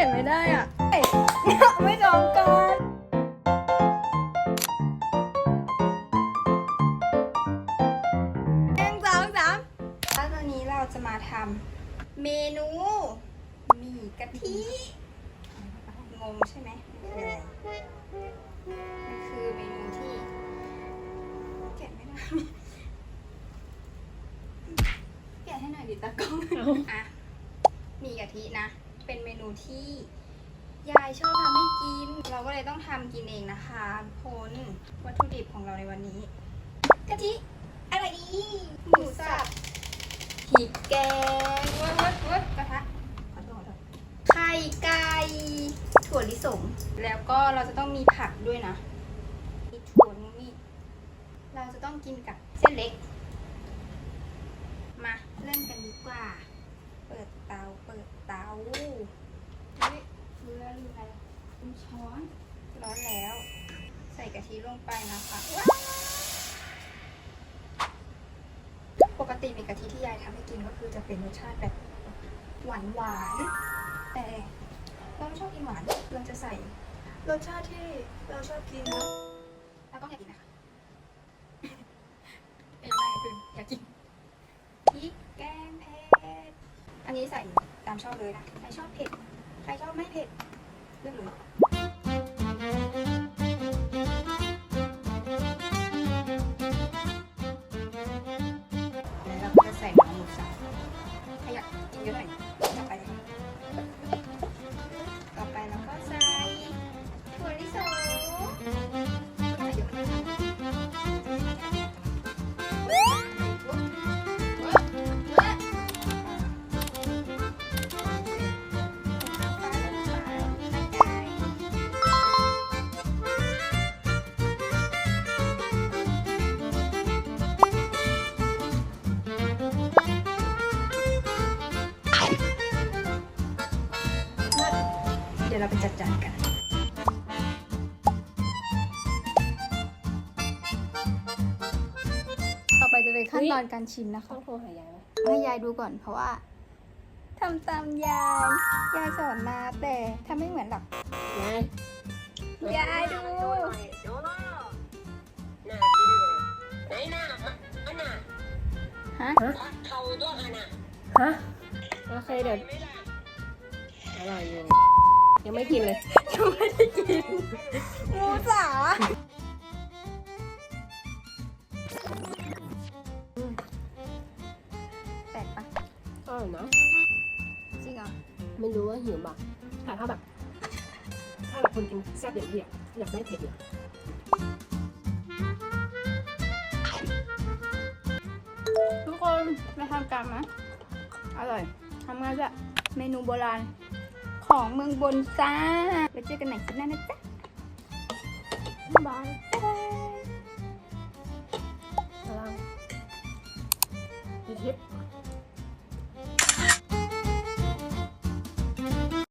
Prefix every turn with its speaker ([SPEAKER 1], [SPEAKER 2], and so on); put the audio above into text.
[SPEAKER 1] ขียนไม่ได้อะเอ้ยไม่ลองกันหนึ่งสองสามแล้วตอนนี้เราจะมาทำเมนูหมี่กะทิ งงใช่ไหมมันคือเมนูที่แกะไม่ได้ แกะให้หน่อยดิตากล้องอะหมี่กะทินะ เป็นเมนูที่ยายชอบทำให้กิน เราก็เลยต้องทำกินเองนะคะทุกคนวัตถุดิบของเราในวันนี้กะทิอะไรอีหมูสับพริกแกงเวิร์ดเวิร์ดเวิร์ดกระทะขอโทษขอโทษไข่ไก่ถั่วลิสง แล้วก็เราจะต้องมีผักด้วยนะมีถั่วมีเราจะต้องกินกับเส้นเล็ก มาเริ่มกันดีกว่า เปิดเตา เปิดเตาเฮ้ยรู้แล้วลืมอะไรลืมช้อน ร้อนแล้ว ใส่กะทิลงไปนะคะว้าวปกติมีกะทิที่ยายทำให้กินก็คือจะเป็นรสชาติแบบหวานหวานๆแต่เราไม่ชอบกินหวานเราจะใส่รสชาติที่เราชอบกินนะแล้วก็อยากกินนะคะ เอ้ยไม่คืออยากกิน พริกแกงเผ็ด อันนี้ ใส่ตามชอบเลยนะ ใครชอบเผ็ด ใครชอบไม่เผ็ดเลือกเลย ไปจัดจานกัน ต่อไปจะเป็นขั้นตอนการชิมนะคะ
[SPEAKER 2] ต้องโทรหายายไหม
[SPEAKER 1] ให้ยายดูก่อนเพราะว่าทำตามยาย ยายสอนมาแต่ทำไม่เหมือนหรอก
[SPEAKER 2] ยาย
[SPEAKER 1] ยายดู
[SPEAKER 3] ดูเนาะน่ากินเลยไหนหน้ามันอันน่ะ
[SPEAKER 1] ฮะ
[SPEAKER 3] พักเข่าด้วยอันน่ะ
[SPEAKER 2] ฮะ โอเคเดี๋ยว
[SPEAKER 3] ไม่ล่ะ
[SPEAKER 2] อร่อยอยู่ ยังไม่กินเลย
[SPEAKER 1] งูจ๋าแปลกปะ
[SPEAKER 2] อร่อยนะ
[SPEAKER 1] จริงเหรอ
[SPEAKER 2] ไม่รู้ว่าหิวบ้างแต่ถ้าแบบ ถ้าแบบคนกินแซ่บอย่างพี่อะอยากได้เผ็ดเนี่ย
[SPEAKER 1] ทุกคนมาทำกันนะ อร่อยทำง่ายด้วยเมนูโบราณ ของเมืองบนจ้าไปเจอกันใหม่คลิปหน้านะจ๊ะบ๊ายบายบ๊ายบาย
[SPEAKER 2] กำลังมีทิป